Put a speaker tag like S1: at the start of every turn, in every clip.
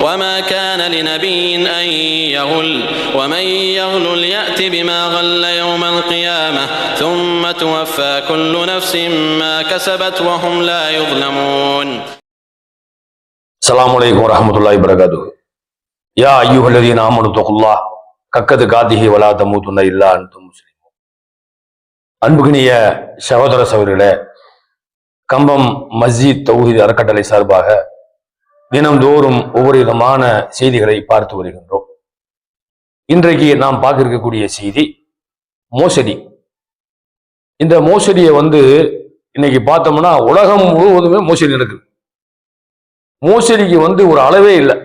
S1: وما كان لنبي أن يغل ومن يغل يأت بما غل يوم القيامة ثم توفى كل نفس ما كسبت وهم لا يظلمون
S2: அஸ்ஸலாமு அலைக்கும் வரஹ்மத்துல்லாஹி வரகாத்துஹு யா அய்யுஹல்லதீன ஆமனு தகுல்லா கக்கது காதிஹி வலா தமூதுன்ன இல்லா அன்தும் முஸ்லிமூன் அன்புகினிய சகோதர சகோதரிகளே கம்பம் மஸ்ஜித் தௌஹீத் அறக்கட்டளை சார்பாக தினம்தோறும் ஒவ்வொரு விதமான செய்திகளை பார்த்து வருகின்றோம். இன்றைக்கு நாம் பார்க்க இருக்கக்கூடிய செய்தி மோசடி. இந்த மோசடியை வந்து இன்னைக்கு பார்த்தோம்னா உலகம் முழுவதுமே மோசடி நடக்குது. மோசடிக்கு வந்து ஒரு அளவே இல்லை.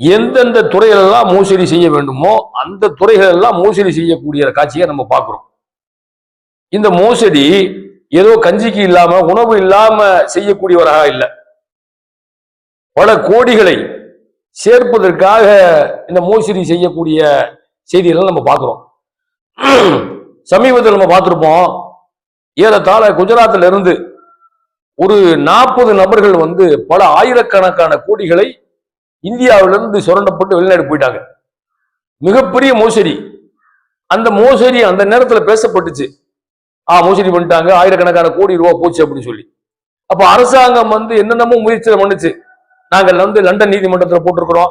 S2: எந்தெந்த துறைகளெல்லாம் மோசடி செய்ய வேண்டுமோ அந்த துறைகளெல்லாம் மோசடி செய்யக்கூடிய காட்சியை நம்ம பார்க்குறோம். இந்த மோசடி ஏதோ கஞ்சிக்கு இல்லாம உணவு இல்லாம செய்யக்கூடியவராக இல்லை. பல கோடிகளை சேர்ப்பதற்காக இந்த மோசடி செய்யக்கூடிய செய்திகளை நம்ம பார்க்குறோம். சமீபத்தில் நம்ம பார்த்துருப்போம். ஏறத்தாழ குஜராத்தில் இருந்து ஒரு நாற்பது நபர்கள் வந்து பல ஆயிரக்கணக்கான கோடிகளை இந்தியாவிலிருந்து சுரண்டப்பட்டு வெளிநாடு போயிட்டாங்க. மிகப்பெரிய மோசடி. அந்த மோசடி அந்த நேரத்தில் பேசப்பட்டுச்சு. ஆ மோசடி பண்ணிட்டாங்க. ஆயிரக்கணக்கான கோடி ரூபா போச்சு அப்படின்னு சொல்லி. அப்போ அரசாங்கம் வந்து என்னென்னமோ முயற்சி பண்ணுச்சு. நாங்கள் வந்து லண்டன் நீதிமன்றத்தில் போட்டிருக்கிறோம்.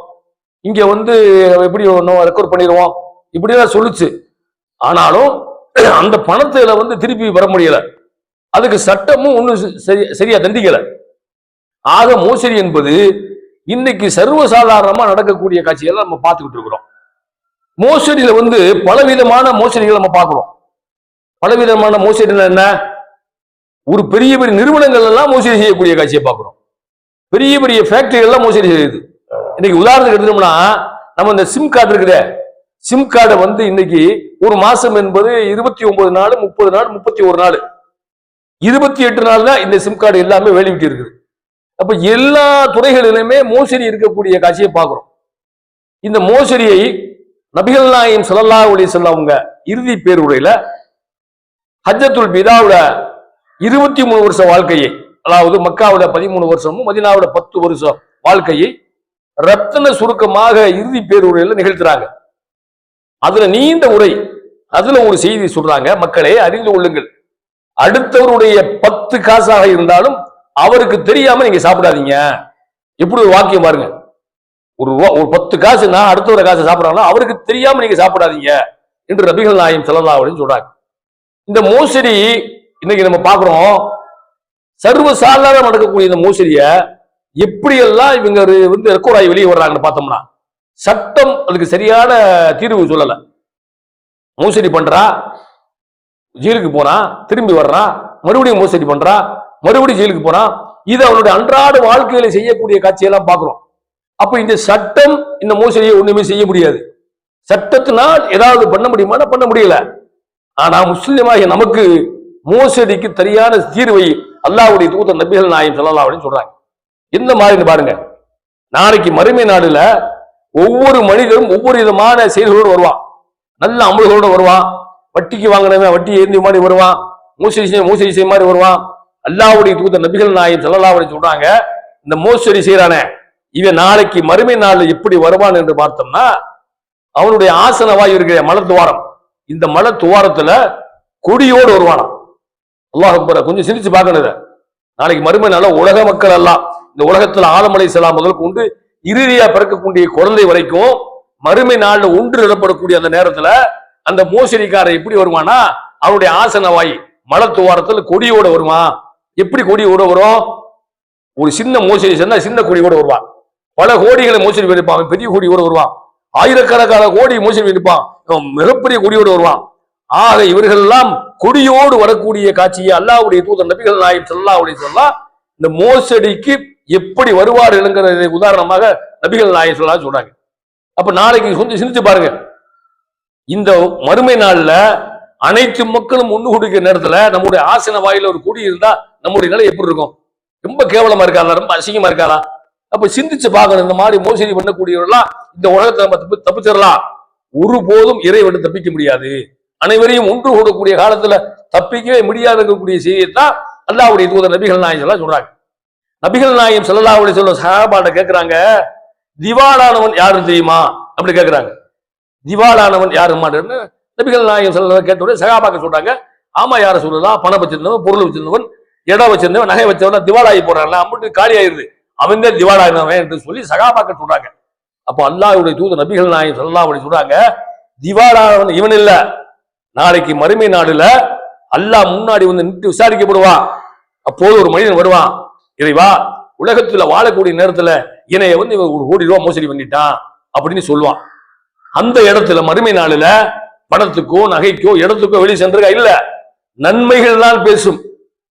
S2: இங்க வந்து எப்படி ரெக்கார்ட் பண்ணிடுவோம்? இப்படிலாம் சொல்லுச்சு. ஆனாலும் அந்த பணத்துல வந்து திருப்பி வர முடியல. அதுக்கு சட்டமும் ஒன்றும் சரி சரியா தண்டிக்கல. ஆக மோசடி என்பது இன்னைக்கு சர்வசாதாரணமா நடக்கக்கூடிய காட்சிகளை நம்ம பார்த்துக்கிட்டு இருக்கிறோம். மோசடியில வந்து பலவிதமான மோசடிகளை நம்ம பார்க்கிறோம். பலவிதமான மோசடினா என்ன? ஒரு பெரிய பெரிய நிறுவனங்கள் எல்லாம் மோசடி செய்யக்கூடிய காட்சியை பார்க்கிறோம். பெரிய பெரிய ஃபேக்டரிகள்லாம் மோசடி செய்யுது இன்னைக்கு உதாரணத்துக்கு எடுத்தோம்னா நம்ம இந்த சிம் கார்டு இருக்குதே சிம் கார்டை வந்து இன்னைக்கு ஒரு மாசம் என்பது இருபத்தி ஒன்பது நாள் முப்பது நாள் முப்பத்தி ஒரு நாள். இருபத்தி எட்டு நாள் தான் இந்த சிம் கார்டு எல்லாமே வெளியிட்டு இருக்குது. அப்ப எல்லா துறைகளிலுமே மோசடி இருக்கக்கூடிய காட்சியை பார்க்குறோம். இந்த மோசடியை நபிகள் நாயம் ஸல்லல்லாஹு உடைய வஸல்லம் இறுதி பேருரையில ஹஜ்ஜத்துல் பிதாவுல இருபத்தி மூணு வருஷ வாழ்க்கையை அதாவது மக்காவோட பதிமூணு வருஷமும் மதினாவோட பத்து வருஷம் வாழ்க்கையை ரத்தன சுருக்கமாக இறுதி பேருரையில நிகழ்த்துறாங்க. அதுல நீண்ட உரை அதுல ஒரு செய்தி சொல்றாங்க. மக்களே அறிந்து கொள்ளுங்கள். அடுத்தவருடைய பத்து காசாக இருந்தாலும் அவருக்கு தெரியாம நீங்க சாப்பிடாதீங்க. எப்படி ஒரு வாக்கியம் பாருங்க. ஒரு ஒரு பத்து காசு நான் அடுத்தவரை காசு சாப்பிடறாங்களோ அவருக்கு தெரியாம நீங்க சாப்பிடாதீங்க என்று ரபிகள் நாயம் செல்லலாம் அப்படின்னு சொல்றாங்க. இந்த மோசடி இன்னைக்கு நம்ம பாக்குறோம் சர்வசாதாரண நடக்கக்கூடிய இந்த மோசடிய எப்படியெல்லாம் இவங்க ஒரு வந்து ரெக்கோர்டாகி ஆகி வெளியே வர்றாங்கன்னு பார்த்தோம்னா சட்டம் அதுக்கு சரியான தீர்வு சொல்லலை. மோசடி பண்றா ஜெயிலுக்கு போறான் திரும்பி வர்றான் மறுபடியும் மோசடி பண்றான் மறுபடியும் ஜெயிலுக்கு போறான் இது அவனுடைய அன்றாட வாழ்க்கையில செய்யக்கூடிய காட்சியெல்லாம் பார்க்கிறோம். அப்ப இந்த சட்டம் இந்த மோசடியை ஒண்ணுமே செய்ய முடியாது. சட்டத்தினால் ஏதாவது பண்ண முடியுமானா பண்ண முடியல. ஆனா முஸ்லிமாகிய நமக்கு மோசடிக்கு சரியான தீர்வை அல்லாவுடைய தூத்த நபிகள் நாயம் சொல்லலாம் அப்படின்னு சொல்றாங்க. எந்த மாதிரி பாருங்க. நாளைக்கு மறுமை நாடுல ஒவ்வொரு மனிதரும் ஒவ்வொரு விதமான செயல்களோடு வருவான். நல்ல அமல்களோட வருவான். வட்டிக்கு வாங்கினவன் வட்டி ஏந்தி மாதிரி வருவான். மூசரி செய்ய மூசரி செய்ய மாதிரி வருவான். அல்லாவுடைய தூத நபிகள் நாயம் அப்படின்னு சொல்றாங்க இந்த மோசடி செய்யறானே இவன் நாளைக்கு மறுமை நாள்ல எப்படி வருவான் என்று பார்த்தோம்னா அவனுடைய ஆசன வாயு இருக்கிற மலத்துவாரம் துவாரம். இந்த மல துவாரத்துல கொடியோடு வருவானாம். அல்லாஹ் அக்பர கொஞ்சம் சிரிச்சு பார்க்கணும் நாளைக்கு மறுமை நாள்ல உலக மக்கள் எல்லாம் இந்த உலகத்துல ஆலமலை செல்லாம் முதல் கொண்டு இறுதியா பிறக்கக்கூடிய குழந்தை வரைக்கும் மறுமை நாள்ல ஒன்று இடப்படக்கூடிய அந்த நேரத்துல அந்த மோசடிக்காரன் எப்படி வருவானா அவருடைய ஆசன வாய் மலத்துவாரத்துல கொடியோட வருவான். எப்படி கொடியோட வரும்? ஒரு சின்ன மோசடி செஞ்சா சின்ன கொடியோட வருவான். பல கோடிகளை மோசடி பண்ணிருப்பான் அவன் பெரிய கோடியோட வருவான். ஆயிரக்கணக்கான கோடி மோசடி பண்ணிருப்பான் மிகப்பெரிய கொடியோட வருவான். ஆக இவர்கள் எல்லாம் கொடியோடு வரக்கூடிய காட்சியை அல்லாவுடைய தூதர் நபிகள் நாயம் அப்படின்னு சொல்லலாம் இந்த மோசடிக்கு எப்படி வருவார்கள்ங்கிறதை உதாரணமாக நபிகள் நாயம் ஸல்லல்லாஹு சொல்றாங்க அப்ப நாளைக்கு கொஞ்சம் சிந்திச்சு பாருங்க. இந்த மறுமை நாள்ல அனைத்து மக்களும் ஒண்ணு கொடுக்கிற நேரத்துல நம்முடைய ஆசன வாயில ஒரு கூடி இருந்தா நம்முடைய நிலை எப்படி இருக்கும்? ரொம்ப கேவலமா இருக்காதா ரொம்ப அசிங்கமா இருக்காதா அப்ப சிந்திச்சு பார்க்கணும். இந்த மாதிரி மோசடி பண்ணக்கூடியவர்கள்லாம் இந்த உலகத்தை நம்ம தப்பு தப்பிச்சிடலாம். ஒருபோதும் இறைவன் தப்பிக்க முடியாது. அனைவரையும் ஒன்று கூடக்கூடிய காலத்துல தப்பிக்கவே முடியாது இருக்கக்கூடிய செய்தியைத்தான் அல்லாவுடைய தூதர் நபிகள் நாயம் சொல்ல சொல்றாங்க. நபிகள் நாயம் ஸல்லல்லாஹு சொல்ல சகாபாட்ட கேட்கிறாங்க திவாலானவன் யாரும் தெரியுமா? அப்படி கேட்கிறாங்க திவாலானவன் யாரு மாட்டேன்னு நபிகள் நாயகம் சொல்ல கேட்ட உடனே சகாபாக்க சொல்றாங்க ஆமா யார சொல்லலாம் பணம் வச்சிருந்தவன் பொருள் வச்சிருந்தவன் இடம் வச்சிருந்தவன் நகை வச்சவன் திவாலாகி போறான்ல அம்பிட்டு காலி ஆயிருது அவங்க தான் திவாலாகினவன் என்று சொல்லி சகாபாக்க சொல்றாங்க. அப்போ அல்லாவுடைய தூது நபிகள் நாயகம் சொல்லலாம் அப்படி சொல்றாங்க திவாலானவன் இவன் இல்லை. நாளைக்கு மறுமை நாடுல அல்லாஹ் முன்னாடி வந்து நின்று விசாரிக்கப்படுவான் அப்போது ஒரு மனிதன் வருவான். இறைவா உலகத்துல வாழக்கூடிய நேரத்துல என்னைய வந்து இவன் ஒரு கோடி ரூபா மோசடி பண்ணிட்டான் அப்படின்னு சொல்லுவான். அந்த இடத்துல மறுமை நாளில் பணத்துக்கோ நகைக்கோ இடத்துக்கோ வெளியே சென்றிருக்கா? இல்ல. நன்மைகள் தான் பேசும்.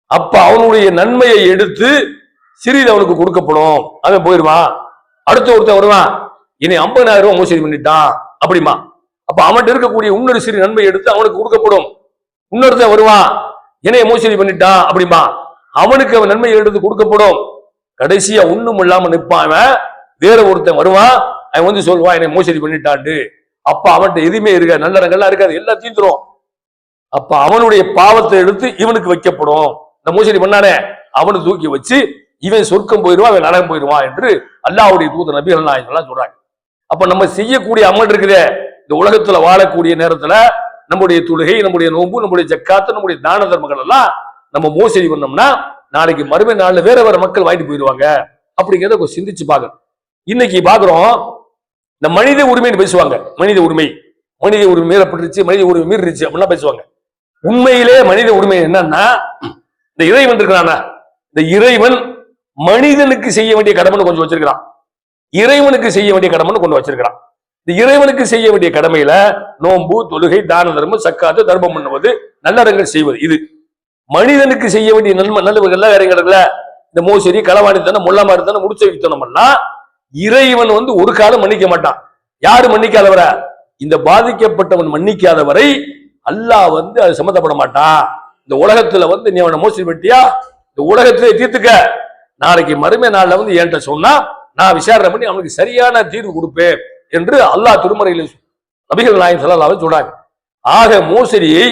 S2: அப்ப அவனுடைய நன்மையை எடுத்து சிறிது அவனுக்கு கொடுக்கப்படும். அவன் போயிருவான் அடுத்த ஒருத்தன் வருவான். இனி ஐம்பதாயிரம் ரூபாய் மோசடி பண்ணிட்டான். அப்படிமா அப்ப அவன்கிட்ட இருக்கக்கூடிய இன்னொரு சிறு நன்மை எடுத்து அவனுக்கு கொடுக்கப்படும். இன்னொருத்தன் வருவான் என்னைய மோசடி பண்ணிட்டான் அப்படிமா அவனுக்கு அவன் நன்மை எடுத்து கொடுக்கப்படும். கடைசியா ஒண்ணும் இல்லாம நிற்பான் அவன். வேற ஒருத்தன் வருவான் அவன் வந்து சொல்லுவான் என்னை மோசடி பண்ணிட்டாண்டு அப்ப அவன்கிட்ட எதுவுமே இருக்க நல்லடங்கள்லாம் இருக்காது எல்லாம் தீந்துரும். அப்ப அவனுடைய பாவத்தை எடுத்து இவனுக்கு வைக்கப்படும். இந்த மோசடி பண்ணானே அவனை தூக்கி வச்சு இவன் சொர்க்கம் போயிடுவான் அவன் நரகம் போயிடுவான் என்று அல்லாவுடைய தூத நபிகள் நாயகம்லாம் சொல்றாங்க. அப்ப நம்ம செய்யக்கூடிய அமல் இருக்குதே இந்த உலகத்துல வாழக்கூடிய நேரத்துல நம்முடைய தொழுகை நம்முடைய நோன்பு நம்முடைய ஜக்காத்து நம்முடைய தான தர்மங்கள் எல்லாம் நம்ம மோசடி பண்ணோம்னா நாளைக்கு மறுமை நாள்ல வேற வேற மக்கள் வாங்கிட்டு போயிடுவாங்க. அப்படிங்கிறத கொஞ்சம் சிந்திச்சு பார்க்கணும். இன்னைக்கு பாக்குறோம் இந்த மனித உரிமைன்னு பேசுவாங்க. மனித உரிமை. மனித உரிமை மீறப்பட்டுருச்சு மனித உரிமை மீறிடுச்சு அப்படிலாம் பேசுவாங்க. உண்மையிலே மனித உரிமை என்னன்னா இந்த இறைவன் இருக்கிறானா இந்த இறைவன் மனிதனுக்கு செய்ய வேண்டிய கடமைன்னு கொஞ்சம் வச்சிருக்கிறான். இறைவனுக்கு செய்ய வேண்டிய கடமைன்னு கொண்டு வச்சிருக்கிறான். இந்த இறைவனுக்கு செய்ய வேண்டிய கடமையில நோன்பு தொழுகை தான தர்மம் சக்காத்து தர்மம் பண்ணுவது நல்லறங்கள் செய்வது. இது மனிதனுக்கு செய்ய வேண்டிய நன்மை நல்ல வேற காரியங்கள்ல இந்த மோசடி களவாணித்தனம் முள்ளமாரித்தனம் முடிச்ச முடிச்சு எல்லாம் இறைவன் வந்து ஒரு காலம் மன்னிக்க மாட்டான். யாரு மன்னிக்காதவர? இந்த பாதிக்கப்பட்டவன் மன்னிக்காதவரை அல்லாஹ் வந்து அது சம்மந்தப்பட மாட்டான். இந்த உலகத்துல வந்து நீ அவனை மோசடி பண்ணிட்டியா? இந்த உலகத்திலே தீர்த்துக்க. நாளைக்கு மறுமை நாள்ல வந்து என்கிட்ட சொன்னா நான் விசாரணை பண்ணி அவனுக்கு சரியான தீர்வு கொடுப்பேன். என்று அல்லாஹ் திருமறையில் நபிகள் நாயகம் ஸல்லல்லாஹு சொல்றாங்க ஆக மோசடியை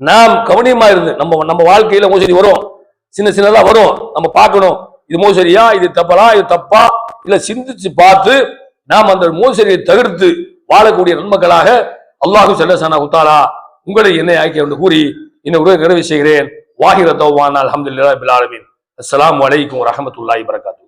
S2: நாம் கவனியமா இருந்து நம்ம நம்ம வாழ்க்கையில மோசடி வரும். சின்ன சின்னதா வரும். நம்ம பார்க்கணும். இது மோசடியா? இது தப்பலா இது தப்பா? இல்ல சிந்திச்சு பார்த்து நாம் அந்த மோசடியை தவிர்த்து வாழக்கூடிய நன்மக்களாக அல்லாஹு செல்லசானா குத்தாலா உங்களை என்னை ஆக்கி என்று கூறி இந்த உரை நிறைவு செய்கிறேன். வாஹிர தௌவான் அலமதுல்லா பிலாலமின் அஸ்லாம் வலைக்கும் அலைக்கும் வரகாத்து